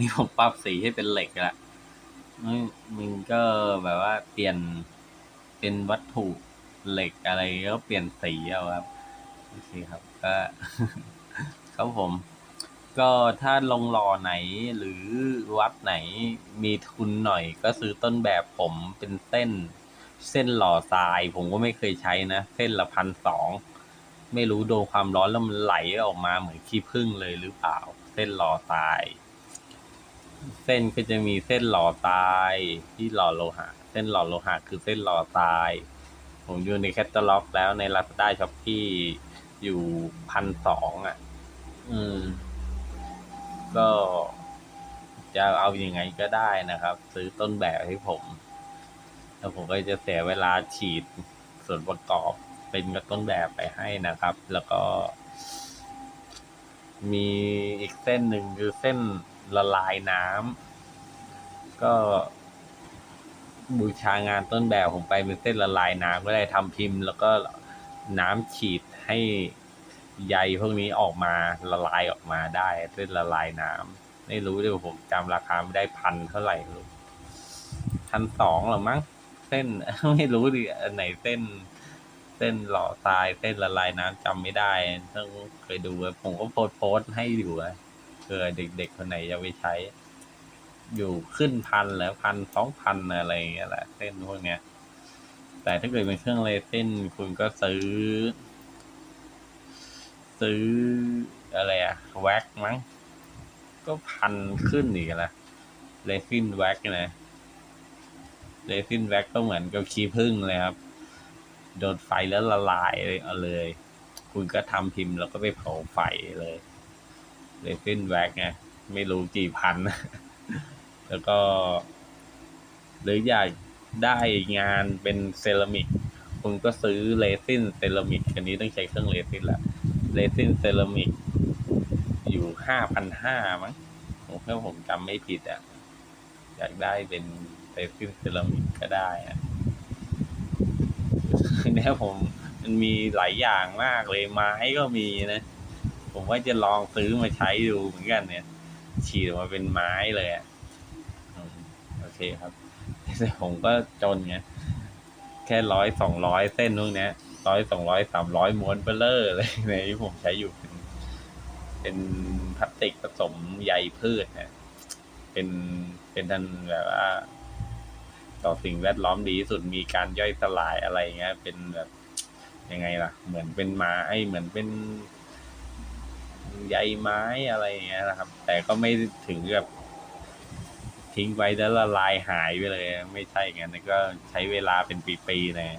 นี้ผมปรับสีให้เป็นเหล็กละมึงมึงก็แบบว่าเปลี่ยนเป็นวัตถุเหล็กอะไรก็เปลี่ยนสีเอาครับโอเคครับก็ครับผม ก็ถ้าลงหล่อไหนหรือวัดไหนมีทุนหน่อย ก็ซื้อต้นแบบผมเป็นเส้น เส้นหล่อทราย ผมก็ไม่เคยใช้นะ เส้นละพันสองไม่รู้โดนความร้อนแล้วมันไหลออกมาเหมือนขี้ผึ้งเลยหรือเปล่า เส้นหล่อทราย เส้นก็จะมีเส้นหล่อทายที่หล่อโลหะ เส้นหล่อโลหะคือเส้นหล่อทาย ผมอยู่ในแคตตาล็อก แล้วใน Lazada s h o p e e อยู่พันสองอะ อืม ก็จะเอาอยัางไงก็ได้นะครับ ซื้อต้นแบบให้ผม แล้วผมก็จะเสียเวลาฉีดส่วนประกอบเป็นกับต้นแบบไปให้นะครับ แล้วก็ มีอีกเส้นหนึ่งคือเส้น ละลายน้ำก็บูชางานต้นแบบผมไปเป็นเส้นละลายน้ำก็ได้ทำพิมพ์ แล้วก็น้ำฉีดให้ใยพวกนี้ออกมาละลายออกมาได้เส้นละลายน้ำไม่รู้เลยผมจำราคาไม่ได้พันเท่าไหร่รู้พันสองหรอมั้งเส้นไม่รู้ดิอันไหนเส้น เส้นหล่อทรายเส้นละลายน้ำจำไม่ได้ต้องเคยดูผมก็โพสต์โพสให้อยู่อะ ผื่อเด็กๆคนไหนจะไปใช้ อยู่ขึ้นพันแล้วพันสองพันอะไรอย่างเงี้ยแหละเส้นพวกเนี้ย แต่ถ้าเกิดเป็นเครื่องเลเส้นคุณก็ซื้อ ซื้ออะไรอะแว็กมั้ง ก็พันขึ้นอีกละเลซินแว็กนะเลซินแว็กก็เหมือนกับขี้ผึ้งเลยครับ โดนไฟแล้วละลายเลยเอาเลย คุณก็ทำพิมพ์แล้วก็ไปเผาไฟเลย เลซินแว็กไงไม่รู้กี่พัน แล้วก็ หรืออยากได้งานเป็นเซรามิกคุณก็ซื้อเรซินเซรามิกอันนี้ต้องใช้เครื่องเรซินแหละเรซินเซรามิกอยู่ห้าพันห้ามั้งผมเพื่ผมจำไม่ผิดอะ อยากได้เป็นเรซินเซรามิกก็ได้อะเนี่ยผมมันมีหลายอย่างมากเลยไม้ก็มีนะ ผมว่าจะลองซื้อมาใช้ดูเหมือนกันเนี่ย ฉีดออกมาเป็นไม้เลยอะโอเคครับแต่ผมก็จนไงแค่ร้อยสองร้อยเส้นพวกเนี้ยร้อยสองร้อยสามร้อยม้วนเบลเลอร์เลยในที่ผมใช้อยู่เป็นเป็นพลาสติกผสมใยพืชนะเป็นเป็นทันแบบว่า ต่อสิ่งแวดล้อมดีที่สุดมีการย่อยสลายอะไรเงี้ย เป็นแบบยังไงล่ะ เหมือนเป็นไม้เหมือนเป็น ใยไม้อะไรอย่างเงี้ยนะครับ แต่ก็ไม่ถึงกับทิ้งไว้แล้วละลายหายไปเลย ไม่ใช่งั้นก็ใช้เวลาเป็นปีๆเลย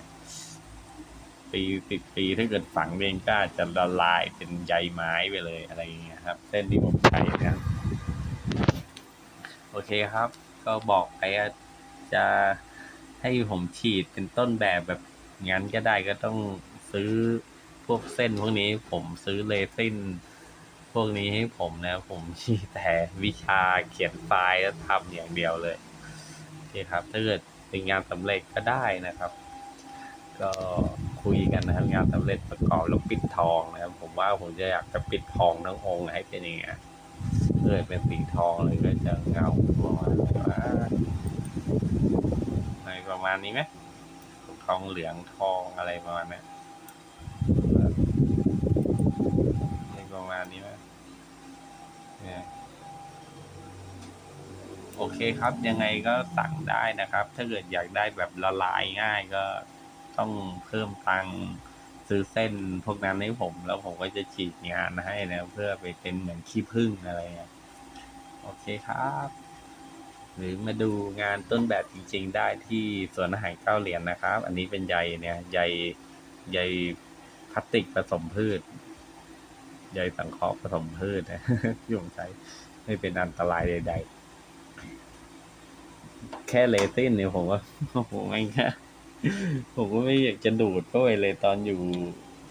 ปีสิบปีถ้าเกิดฝังเองก็อาจะละลายเป็นใยไม้ไปเลยอะไรอย่างเงี้ยครับ เส้นที่ผมใช้นี่ยโอเคครับ ก็บอกไปจะให้ผมฉีดเป็นต้นแบบแบบงั้นก็ได้ก็ต้องซื้อพวกเส้นพวกนี้ผมซื้อเลซิน พวกนี้ให้ผมนะ ผมฉีแต่วิชาเขียนไฟล์แล้วทำอย่างเดียวเลยโอเคครับถ้าเกิดเป็นงานสำเร็จก็ได้นะครับ ก็คุยกันนะครับงานสำเร็จประกอบแล้วปิดทองนะครับ ผมว่าผมจะอยากจะปิดทองทั้งองค์ให้เป็นอย่างเงี้ยเกิดเป็นสีทองเลยก็จะเงาประมาณว่าอะไรประมาณนี้ไหมทองเหลืองทองอะไรประมาณเนี้ยอะไรประมา ณนี้ไหมเนี่ยโอเคครับ ยังไงก็สั่งได้นะครับ ถ้าเกิดอยากได้แบบละลายง่ายก็ต้องเพิ่มตังซื้อเส้นพวกนั้นให้ผม แล้วผมก็จะฉีดงานให้นะ เพื่อไปเป็นเหมือนขี้ผึ้งอะไรเงี้ยโอเคครับ หรือมาดูงานต้นแบบจริง ๆ ได้ที่สวนอาหารเก้าเหรียญนะครับ อันนี้เป็นใยเนี่ยใยใยพลาสติกผสมพืช ใยสังเคราะห์ผสมพืชนะที่ผมใช้ไม่เป็นอันตรายใดๆ แค่เลซินเนี่ยผมว่าโอ้โหไม่แค่ผมก็ไม่อยากจะดูดเข้าไปเลยตอนอยู่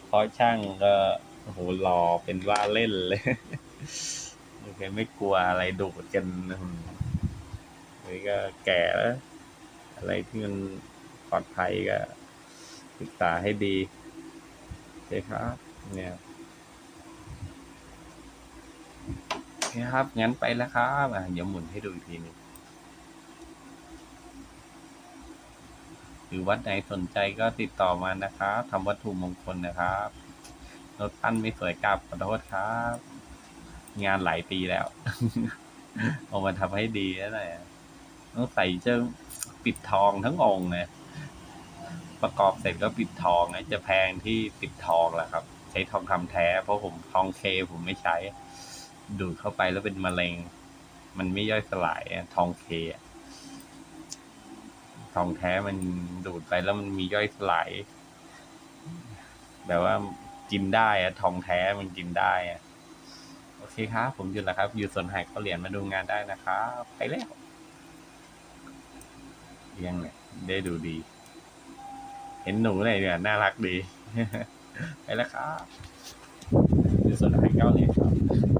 เพราะช่างก็โอ้โหรอเป็นว่าเล่นเลยโอเคไม่กลัวอะไรดูดกันอืมนี่ก็แก่แล้วอะไรที่มันปลอดภัยก็ศึกษาให้ดีโอเคครับเนี่ย เคครับ งั้นไปแล้วครับอะเดี๋ยวหมุนให้ดูอีกทีหนึงหรือวัดไหนสนใจก็ติดต่อมานะครับทำวัตถุมงคลนะครับรถปั้นไม่สวยกลับขอโทษครับ งานหลายปีแล้ว เอามาทำให้ดีแล้วหน่อยต้องใส่เจ้าปิดทองทั้งองค์เลยประกอบเสร็จก็ปิดทองนะจะแพงที่ปิดทองแหละครับ ใช้ทองคำแท้ เพราะผมทองเคผมไม่ใช้ ดูดเข้าไปแล้วเป็นมะเร็ง มันไม่ย่อยสลายทองเคทองแท้มันดูดไปแล้วมันมีย่อยสลายแบบว่ากินได้อะทองแท้มันกินได้อะโอเคครับ ผมหยุดแล้วครับ อยู่ส่วนหายเขาเหรียญมาดูงานได้นะครับไปแล้วเลี้ยงเนี่ยได้ดูดี เห็นหนูเลยเนี่ยน่ารักดี ไปแล้วครับอยู่ส่วนหายเก้าเหรียญครับ